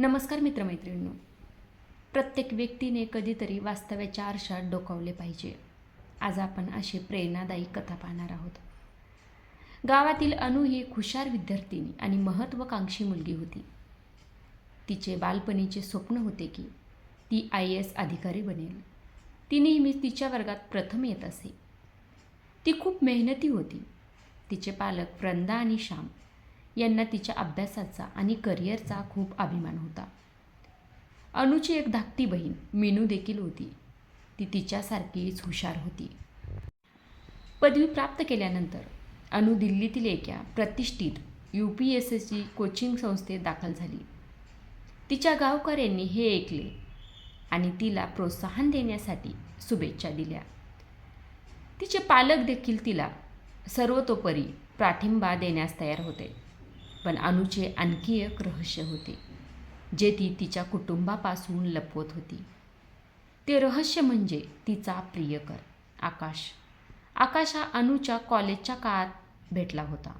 नमस्कार मित्रमैत्रिणींनो. प्रत्येक व्यक्तीने कधीतरी वास्तव्याच्या आरशात डोकावले पाहिजे. आज आपण अशी प्रेरणादायी कथा पाहणार आहोत. गावातील अनु ही हुशार विद्यार्थिनी आणि महत्त्वाकांक्षी मुलगी होती. तिचे बालपणीचे स्वप्न होते की ती आय ए एस अधिकारी बनेल. ती नेहमीच तिच्या वर्गात प्रथम येत असे. ती खूप मेहनती होती. तिचे पालक वृंदा आणि श्याम यांना तिच्या अभ्यासाचा आणि करिअरचा खूप अभिमान होता. अनुची एक धाकटी बहीण मीनू देखील होती. ती तिच्यासारखीच हुशार होती. पदवी प्राप्त केल्यानंतर अनु दिल्लीतील एका प्रतिष्ठित U P S S C coaching संस्थेत दाखल झाली. तिच्या गावकऱ्यांनी हे ऐकले आणि तिला प्रोत्साहन देण्यासाठी शुभेच्छा दिल्या. तिचे पालक देखील तिला सर्वतोपरी पाठिंबा देण्यास तयार होते. पण अनुचे आणखी एक रहस्य होते जे ती तिच्या कुटुंबापासून लपवत होती. ते रहस्य म्हणजे तिचा प्रियकर आकाश. आकाश हा अनुच्या कॉलेजच्या काळात भेटला होता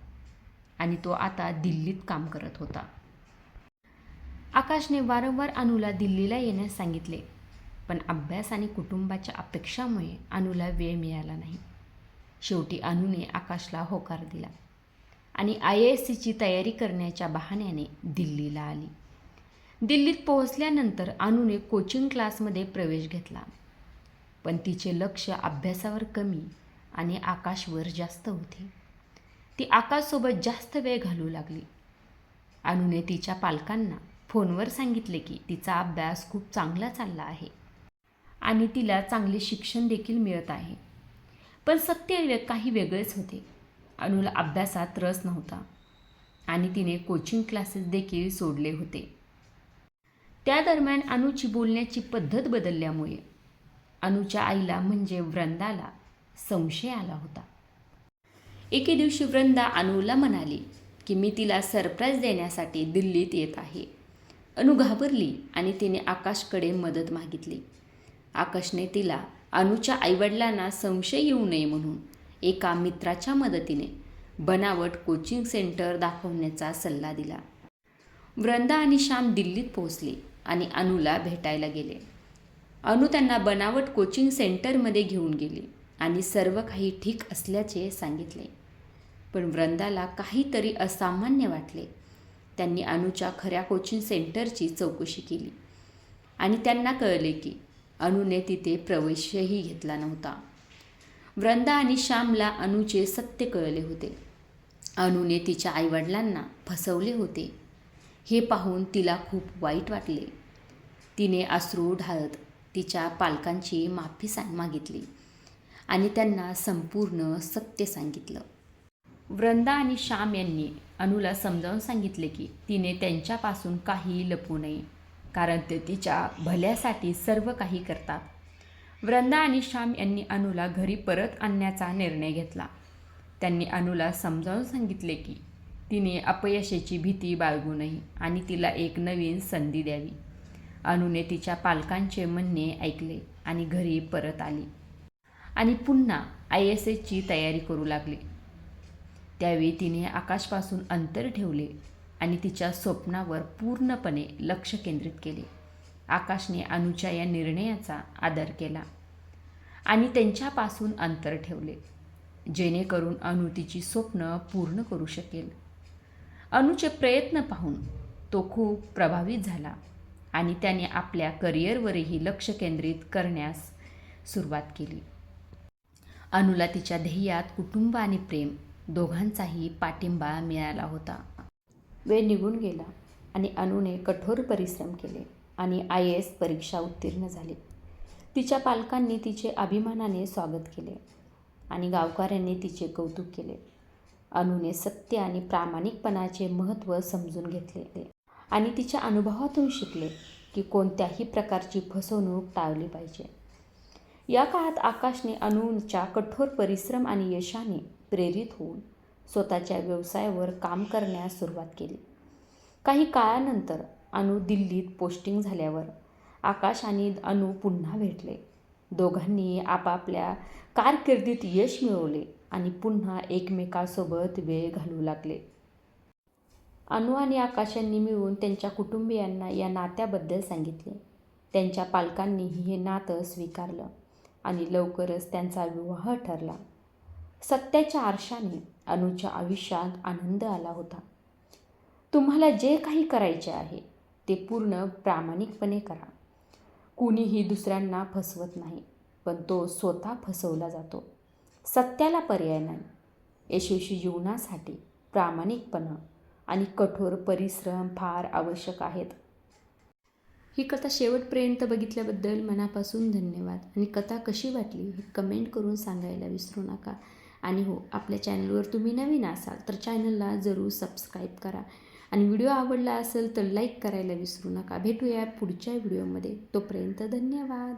आणि तो आता दिल्लीत काम करत होता. आकाशने वारंवार अनुला दिल्लीला येण्यास सांगितले पण अभ्यास आणि कुटुंबाच्या अपेक्षामुळे अनुला वेळ मिळाला नाही. शेवटी अनुने आकाशला होकार दिला. आणि आय एस सीची तयारी करण्याच्या बहाण्याने दिल्लीला आली. दिल्लीत पोहोचल्यानंतर अनुने कोचिंग क्लासमध्ये प्रवेश घेतला. पण तिचे लक्ष अभ्यासावर कमी आणि आकाशवर जास्त होते. ती आकाशसोबत जास्त वेळ घालू लागली. अनुने तिच्या पालकांना फोनवर सांगितले की तिचा अभ्यास खूप चांगला चालला आहे आणि तिला चांगले शिक्षण देखील मिळत आहे. पण सत्य काही वेगळेच होते. अनुला अभ्यासात रस नव्हता. आणि तिने कोचिंग क्लासेस देखील सोडले होते. त्या दरम्यान अनुची बोलण्याची पद्धत बदलल्यामुळे अनुच्या आईला म्हणजे वृंदाला संशय आला होता. एके दिवशी वृंदा अनुला म्हणाली की मी तिला सरप्राईज देण्यासाठी दिल्लीत येत आहे. अनु घाबरली आणि तिने आकाशकडे मदत मागितली. आकाशने तिला अनुच्या आईवडिलांना संशय येऊ नये म्हणून एका मित्राच्या मदतीने बनावट कोचिंग सेंटर दाखवण्याचा सल्ला दिला. वृंदा आणि श्याम दिल्लीत पोहोचले आणि अनुला भेटायला गेले. अनु त्यांना बनावट कोचिंग सेंटरमध्ये घेऊन गेली आणि सर्व काही ठीक असल्याचे सांगितले. पण वृंदाला काहीतरी असामान्य वाटले. त्यांनी अनुच्या खऱ्या कोचिंग सेंटरची चौकशी केली आणि त्यांना कळले की अनुने तिथे प्रवेशही घेतला नव्हता. वृंदा आणि श्यामला अनुचे सत्य कळले होते. अनुने तिच्या आईवडिलांना फसवले होते. हे पाहून तिला खूप वाईट वाटले. तिने अश्रू ढाळत तिच्या पालकांची माफी सांग मागितली आणि त्यांना संपूर्ण सत्य सांगितलं. वृंदा आणि श्याम यांनी अनुला समजावून सांगितले की तिने त्यांच्यापासून काही लपू नये कारण ते तिच्या भल्यासाठी सर्व काही करतात. वृंदा आणि श्याम यांनी अनुला घरी परत आणण्याचा निर्णय घेतला. त्यांनी अनुला समजावून सांगितले की तिने अपयशाची भीती बाळगू नये आणि तिला एक नवीन संधी द्यावी. अनुने तिच्या पालकांचे म्हणणे ऐकले आणि घरी परत आली. आणि पुन्हा आय एस एसची तयारी करू लागली. त्यावेळी तिने आकाशपासून अंतर ठेवले आणि तिच्या स्वप्नावर पूर्णपणे लक्ष केंद्रित केले. आकाशने अनुच्या या निर्णयाचा आदर केला आणि त्यांच्यापासून अंतर ठेवले जेणेकरून अनु तिची स्वप्न पूर्ण करू शकेल. अनुचे प्रयत्न पाहून तो खूप प्रभावित झाला आणि त्याने आपल्या करिअरवरही लक्ष केंद्रित करण्यास सुरुवात केली. अनुला तिच्या ध्येयात कुटुंब आणि प्रेम दोघांचाही पाठिंबा मिळाला होता. वेळ निघून गेला आणि अनुने कठोर परिश्रम केले. आणि आय ए एस परीक्षा उत्तीर्ण झाली. तिच्या पालकांनी तिचे अभिमानाने स्वागत केले आणि गावकऱ्यांनी तिचे कौतुक केले. अनुने सत्य आणि प्रामाणिकपणाचे महत्त्व समजून घेतले आणि तिच्या अनुभवातून शिकले की कोणत्याही प्रकारची फसवणूक टाळली पाहिजे. या काळात आकाशने अनुच्या कठोर परिश्रम आणि यशाने प्रेरित होऊन स्वतःच्या व्यवसायावर काम करण्यास सुरुवात केली. काही काळानंतर अनु दिल्लीत पोस्टिंग झाल्यावर आकाश आणि अनु पुन्हा भेटले. दोघांनी आपापल्या कारकिर्दीत यश मिळवले आणि पुन्हा एकमेकासोबत वेळ घालू लागले. अनु आणि आकाशांनी मिळून त्यांच्या कुटुंबियांना या नात्याबद्दल सांगितले. त्यांच्या पालकांनीही हे नातं स्वीकारलं आणि लवकरच त्यांचा विवाह ठरला. सत्याच्या आरशाने अनुच्या आयुष्यात आनंद आला होता. तुम्हाला जे काही करायचे आहे ते पूर्ण प्रामाणिकपणे करा. कुणीही दुसऱ्यांना फसवत नाही पण तो स्वतः फसवला जातो. सत्याला पर्याय नाही. यशस्वी जीवनासाठी प्रामाणिकपणा आणि कठोर परिश्रम फार आवश्यक आहेत. ही कथा शेवटपर्यंत बघितल्याबद्दल मनापासून धन्यवाद. आणि कथा कशी वाटली हे कमेंट करून सांगायला विसरू नका. आणि हो आपल्या चॅनलवर तुम्ही नवीन असाल तर चॅनलला जरूर सबस्क्राईब करा. आणि व्हिडिओ आवडला असेल तर लाईक करायला विसरू नका. भेटूया पुढच्या व्हिडिओमध्ये. तोपर्यंत धन्यवाद.